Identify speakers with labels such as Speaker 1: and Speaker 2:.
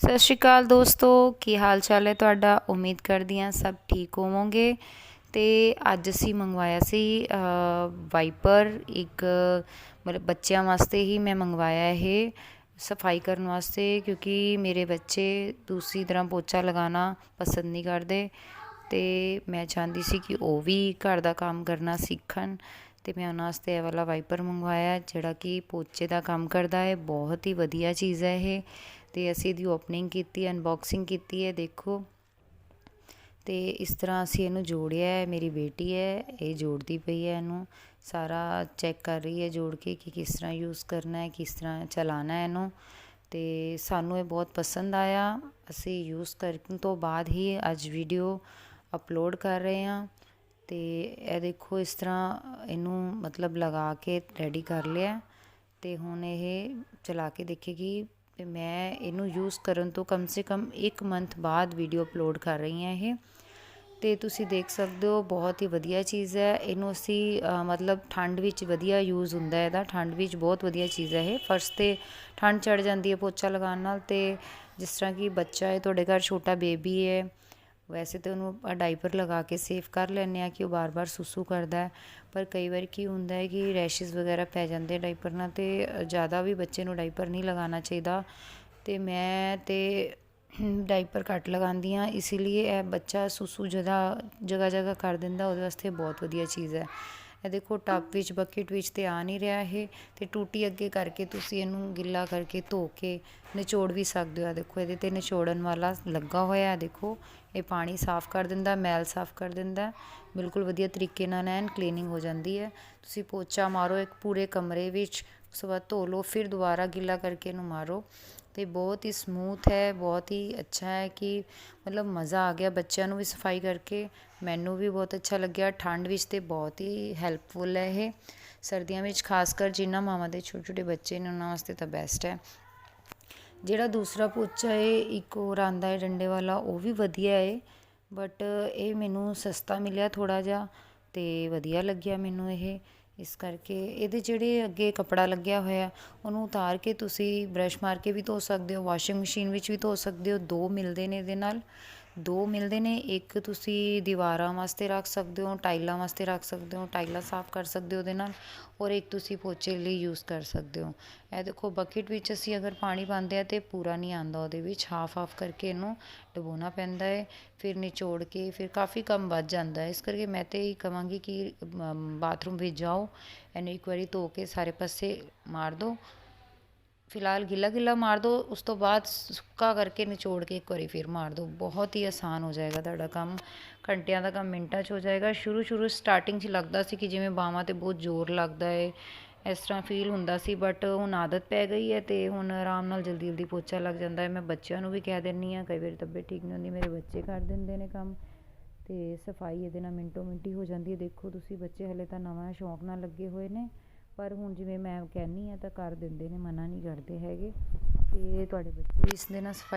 Speaker 1: ਸਤਿ ਸ਼੍ਰੀ ਅਕਾਲ ਦੋਸਤੋ, ਕੀ ਹਾਲ ਚਾਲ ਹੈ ਤੁਹਾਡਾ? ਉਮੀਦ ਕਰਦੀ ਹਾਂ ਸਭ ਠੀਕ ਹੋਵੋਗੇ। ਤੇ ਅੱਜ ਅਸੀਂ ਮੰਗਵਾਇਆ ਸੀ ਵਾਈਪਰ, ਇੱਕ, ਮਤਲਬ ਬੱਚਿਆਂ ਵਾਸਤੇ ਹੀ ਮੈਂ ਮੰਗਵਾਇਆ ਇਹ, ਸਫ਼ਾਈ ਕਰਨ ਵਾਸਤੇ, ਕਿਉਂਕਿ ਮੇਰੇ ਬੱਚੇ ਦੂਸਰੀ ਤਰ੍ਹਾਂ ਪੋਚਾ ਲਗਾਉਣਾ ਪਸੰਦ ਨਹੀਂ ਕਰਦੇ। ਤੇ ਮੈਂ ਚਾਹੁੰਦੀ ਸੀ ਕਿ ਉਹ ਵੀ ਘਰ ਦਾ ਕੰਮ ਕਰਨਾ ਸਿੱਖਣ। ਤੇ ਮੈਂ ਉਹਨਾਂ ਵਾਸਤੇ ਇਹ ਵਾਲਾ ਵਾਈਪਰ ਮੰਗਵਾਇਆ, ਜਿਹੜਾ ਕਿ ਪੋਚੇ ਦਾ ਕੰਮ ਕਰਦਾ ਹੈ। ਬਹੁਤ ਹੀ ਵਧੀਆ ਚੀਜ਼ ਹੈ ਇਹ। ਤੇ ਅਸੀਂ ਇਹਦੀ ਓਪਨਿੰਗ ਕੀਤੀ ਅਨਬਾਕਸਿੰਗ ਕੀਤੀ ਹੈ, ਦੇਖੋ। ਤੇ ਇਸ ਤਰ੍ਹਾਂ ਅਸੀਂ ਇਹਨੂੰ ਜੋੜਿਆ ਹੈ, ਮੇਰੀ ਬੇਟੀ ਹੈ, ਇਹ ਜੋੜਦੀ ਪਈ ਹੈ ਇਹਨੂੰ। ਸਾਰਾ ਚੈੱਕ ਕਰ ਰਹੀ ਹੈ ਜੋੜ ਕੇ ਕਿ ਕਿਸ ਤਰ੍ਹਾਂ ਯੂਜ਼ ਕਰਨਾ ਹੈ, ਕਿਸ ਤਰ੍ਹਾਂ ਚਲਾਉਣਾ ਹੈ ਇਹਨੂੰ। ਤੇ ਸਾਨੂੰ ਇਹ ਬਹੁਤ ਪਸੰਦ ਆਇਆ। ਅਸੀਂ ਯੂਜ਼ ਕਰਨ ਤੋਂ ਬਾਅਦ ਹੀ ਅੱਜ ਵੀਡੀਓ ਅਪਲੋਡ ਕਰ ਰਹੇ ਹਾਂ। ਤੇ ਇਹ ਦੇਖੋ, ਇਸ ਤਰ੍ਹਾਂ ਇਹਨੂੰ ਮਤਲਬ ਲਗਾ ਕੇ ਰੈਡੀ ਕਰ ਲਿਆ। ਤੇ ਹੁਣ ਇਹ ਚਲਾ ਕੇ ਦੇਖੇਗੀ ਤੇ ਮੈਂ ਇਹਨੂੰ ਯੂਜ਼ ਕਰਨ ਤੋਂ ਕਮ ਸੇ ਕਮ 1 ਮੰਥ ਬਾਅਦ ਵੀਡੀਓ ਅਪਲੋਡ ਕਰ ਰਹੀ ਹਾਂ ਇਹ। ਤੇ ਤੁਸੀਂ ਦੇਖ ਸਕਦੇ ਹੋ, ਬਹੁਤ ਹੀ ਵਧੀਆ ਚੀਜ਼ ਹੈ। ਇਹਨੂੰ ਅਸੀਂ ਮਤਲਬ ਠੰਡ ਵਿੱਚ ਵਧੀਆ ਯੂਜ਼ ਹੁੰਦਾ ਹੈ ਇਹਦਾ। ਠੰਡ ਵਿੱਚ ਬਹੁਤ ਵਧੀਆ ਚੀਜ਼ ਹੈ ਇਹ। ਫਰਸ਼ ਤੇ ਠੰਡ ਚੜ ਜਾਂਦੀ ਹੈ ਪੋਚਾ ਲਗਾਉਣ ਨਾਲ ਤੇ ਜਿਸ ਤਰ੍ਹਾਂ ਕਿ ਬੱਚਾ ਹੈ, ਤੁਹਾਡੇ ਘਰ ਛੋਟਾ ਬੇਬੀ ਹੈ ਵੈਸੇ ਤਾਂ ਉਹਨੂੰ ਡਾਈਪਰ ਲਗਾ ਕੇ ਸੇਫ ਕਰ ਲੈਂਦੇ ਆ ਕਿ ਉਹ ਬਾਰ-ਬਾਰ ਸੁਸੂ ਕਰਦਾ ਹੈ ਪਰ ਕਈ ਵਾਰ ਕੀ ਹੁੰਦਾ ਹੈ ਕਿ ਰੈਸ਼ਸ ਵਗੈਰਾ ਪੈ ਜਾਂਦੇ ਡਾਈਪਰ ਨਾਲ ਤੇ ਜ਼ਿਆਦਾ ਵੀ ਬੱਚੇ ਨੂੰ ਡਾਈਪਰ ਨਹੀਂ ਲਗਾਉਣਾ ਚਾਹੀਦਾ ਤੇ ਮੈਂ ਤੇ ਡਾਈਪਰ ਘੱਟ ਲਗਾਉਂਦੀ ਆ ਇਸ ਲਈ ਇਹ ਬੱਚਾ ਸੁਸੂ ਜਗ੍ਹਾ ਜਗ੍ਹਾ ਜਗ੍ਹਾ ਕਰ ਦਿੰਦਾ ਉਹਦੇ ਵਾਸਤੇ ਬਹੁਤ ਵਧੀਆ ਚੀਜ਼ ਹੈ ਇਹ ਦੇਖੋ ਟੱਬ ਵਿੱਚ, ਬਕਟ ਵਿੱਚ ਤੇ ਆ ਨਹੀਂ ਰਿਹਾ ਇਹ ਤੇ ਟੂਟੀ ਅੱਗੇ ਕਰਕੇ ਤੁਸੀਂ ਇਹਨੂੰ ਗਿੱਲਾ ਕਰਕੇ ਧੋ ਕੇ ਨਿਚੋੜ ਵੀ ਸਕਦੇ ਹੋ। ਆ ਦੇਖੋ, ਇਹਦੇ ਤੇ ਨਿਚੋੜਨ ਵਾਲਾ ਲੱਗਾ ਹੋਇਆ ਹੈ। ਦੇਖੋ, ਇਹ ਪਾਣੀ ਸਾਫ਼ ਕਰ ਦਿੰਦਾ, ਮੈਲ ਸਾਫ਼ ਕਰ ਦਿੰਦਾ। ਬਿਲਕੁਲ ਵਧੀਆ ਤਰੀਕੇ ਨਾਲ ਐਨ ਕਲੀਨਿੰਗ ਹੋ ਜਾਂਦੀ ਹੈ। ਤੁਸੀਂ ਪੋਚਾ ਮਾਰੋ ਇੱਕ ਪੂਰੇ ਕਮਰੇ ਵਿੱਚ, ਉਸ ਤੋਂ ਬਾਅਦ ਧੋ ਲਓ, ਫਿਰ ਦੁਬਾਰਾ ਗਿੱਲਾ ਕਰਕੇ ਇਹਨੂੰ ਮਾਰੋ। ਤੇ ਬਹੁਤ ਹੀ ਸਮੂਥ ਹੈ, ਬਹੁਤ ਹੀ ਅੱਛਾ ਹੈ ਕਿ ਮਤਲਬ ਮਜ਼ਾ ਆ ਗਿਆ ਬੱਚਿਆਂ ਨੂੰ ਵੀ ਸਫ਼ਾਈ ਕਰਕੇ। ਮੈਨੂੰ ਵੀ ਬਹੁਤ ਅੱਛਾ ਲੱਗਿਆ। ਠੰਡ ਵਿੱਚ ਤਾਂ ਬਹੁਤ ਹੀ ਹੈਲਪਫੁਲ ਹੈ ਇਹ। ਸਰਦੀਆਂ ਵਿੱਚ ਖਾਸ ਕਰ ਜਿਨ੍ਹਾਂ ਮਾਵਾਂ ਦੇ ਛੋਟੇ ਛੋਟੇ ਬੱਚੇ ਨੇ, ਉਹਨਾਂ ਵਾਸਤੇ ਤਾਂ ਬੈਸਟ ਹੈ। ਜਿਹੜਾ ਦੂਸਰਾ ਪੋਚਾ ਹੈ, ਇੱਕ ਹੋਰ ਆਂਦਾ ਹੈ ਡੰਡੇ ਵਾਲਾ, ਉਹ ਵੀ ਵਧੀਆ ਹੈ। ਬਟ ਇਹ ਮੈਨੂੰ ਸਸਤਾ ਮਿਲਿਆ ਥੋੜਾ ਜਿਹਾ ਤੇ ਵਧੀਆ ਲੱਗਿਆ ਮੈਨੂੰ ਇਹ। ਇਸ ਕਰਕੇ ਇਹਦੇ ਜਿਹੜੇ ਅੱਗੇ ਕਪੜਾ ਲੱਗਿਆ ਹੋਇਆ, ਉਹਨੂੰ ਉਤਾਰ ਕੇ ਤੁਸੀਂ ਬ੍ਰਸ਼ ਮਾਰ ਕੇ ਵੀ ਧੋ ਸਕਦੇ ਹੋ ਵਾਸ਼ਿੰਗ ਮਸ਼ੀਨ ਵਿੱਚ ਵੀ ਧੋ ਸਕਦੇ ਹੋ, ਦੋ ਮਿਲਦੇ ਨੇ ਇਹਦੇ ਨਾਲ। ਦੋ ਮਿਲਦੇ ਨੇ, ਇੱਕ ਤੁਸੀਂ ਦੀਵਾਰਾਂ ਵਾਸਤੇ ਰੱਖ ਸਕਦੇ ਹੋ, ਟਾਈਲਾਂ ਵਾਸਤੇ ਰੱਖ ਸਕਦੇ ਹੋ, ਟਾਈਲਾਂ ਸਾਫ਼ ਕਰ ਸਕਦੇ ਹੋ ਉਹਦੇ ਨਾਲ ਔਰ ਇੱਕ ਤੁਸੀਂ ਪੋਚੇ ਲਈ ਯੂਜ਼ ਕਰ ਸਕਦੇ ਹੋ। ਇਹ ਦੇਖੋ ਬਕਟ ਵਿੱਚ ਅਸੀਂ ਅਗਰ ਪਾਣੀ ਪਾਉਂਦੇ ਆ ਤੇ ਪੂਰਾ ਨਹੀਂ ਆਂਦਾ ਉਹਦੇ ਵਿੱਚ ਹਾਫ ਹਾਫ ਕਰਕੇ ਇਹਨੂੰ ਡਬੋਣਾ ਪੈਂਦਾ ਹੈ, ਫਿਰ ਨਿਚੋੜ ਕੇ ਫਿਰ ਕਾਫੀ ਕੰਮ ਵੱਧ ਜਾਂਦਾ ਹੈ। ਇਸ ਕਰਕੇ ਮੈਂ ਤੇ ਇਹ ਕਹਾਂਗੀ ਕਿ ਬਾਥਰੂਮ ਵਿੱਚ ਜਾਓ, ਇਹਨੂੰ ਇੱਕ ਵਾਰੀ ਧੋ ਕੇ ਸਾਰੇ ਪਾਸੇ ਮਾਰ ਦਿਓ ਫਿਲਹਾਲ ਗਿੱਲਾ ਗਿੱਲਾ ਮਾਰ ਦਿਓ ਉਸ ਤੋਂ ਬਾਅਦ ਸੁੱਕਾ ਕਰਕੇ ਨਿਚੋੜ ਕੇ ਇੱਕ ਵਾਰੀ ਫਿਰ ਮਾਰ ਦਿਓ ਬਹੁਤ ਹੀ ਆਸਾਨ ਹੋ ਜਾਏਗਾ ਤੁਹਾਡਾ ਕੰਮ। ਘੰਟਿਆਂ ਦਾ ਕੰਮ ਮਿੰਟਾਂ 'ਚ ਹੋ ਜਾਏਗਾ। ਸ਼ੁਰੂ ਸ਼ੁਰੂ ਸਟਾਰਟਿੰਗ 'ਚ ਲੱਗਦਾ ਸੀ ਕਿ ਜਿਵੇਂ ਬਾਹਾਂ 'ਤੇ ਬਹੁਤ ਜ਼ੋਰ ਲੱਗਦਾ ਹੈ ਇਸ ਤਰ੍ਹਾਂ ਫੀਲ ਹੁੰਦਾ ਸੀ ਬਟ ਹੁਣ ਆਦਤ ਪੈ ਗਈ ਹੈ ਤੇ ਹੁਣ ਆਰਾਮ ਨਾਲ ਜਲਦੀ ਜਲਦੀ ਪੋਚਾ ਲੱਗ ਜਾਂਦਾ ਹੈ ਮੈਂ ਬੱਚਿਆਂ ਨੂੰ ਵੀ ਕਹਿ ਦਿੰਨੀ ਆ, ਕਈ ਵਾਰੀ ਤਬੀਅਤ ਠੀਕ ਨਹੀਂ ਹੁੰਦੀ, ਮੇਰੇ ਬੱਚੇ ਕਰ ਦਿੰਦੇ ਨੇ ਕੰਮ। ਤੇ ਸਫ਼ਾਈ ਇਹਦੇ ਨਾਲ ਮਿੰਟੋ ਮਿੰਟੀ ਹੋ ਜਾਂਦੀ ਹੈ ਦੇਖੋ, ਤੁਸੀਂ ਬੱਚੇ ਹਲੇ ਤਾਂ ਨਵਾਂ ਸ਼ੌਂਕ ਨਾਲ ਲੱਗੇ ਹੋਏ ਨੇ। ਪਰ ਹੁਣ ਜਿਵੇਂ ਮੈਂ ਕਹਿੰਦੀ ਹਾਂ ਤਾਂ ਕਰ ਦਿੰਦੇ ਨੇ, ਮਨਾ ਨਹੀਂ ਕਰਦੇ ਹੈਗੇ। ਅਤੇ ਤੁਹਾਡੇ ਬੱਚੇ ਇਸ ਦੇ ਨਾਲ ਸਫ਼ਾਈ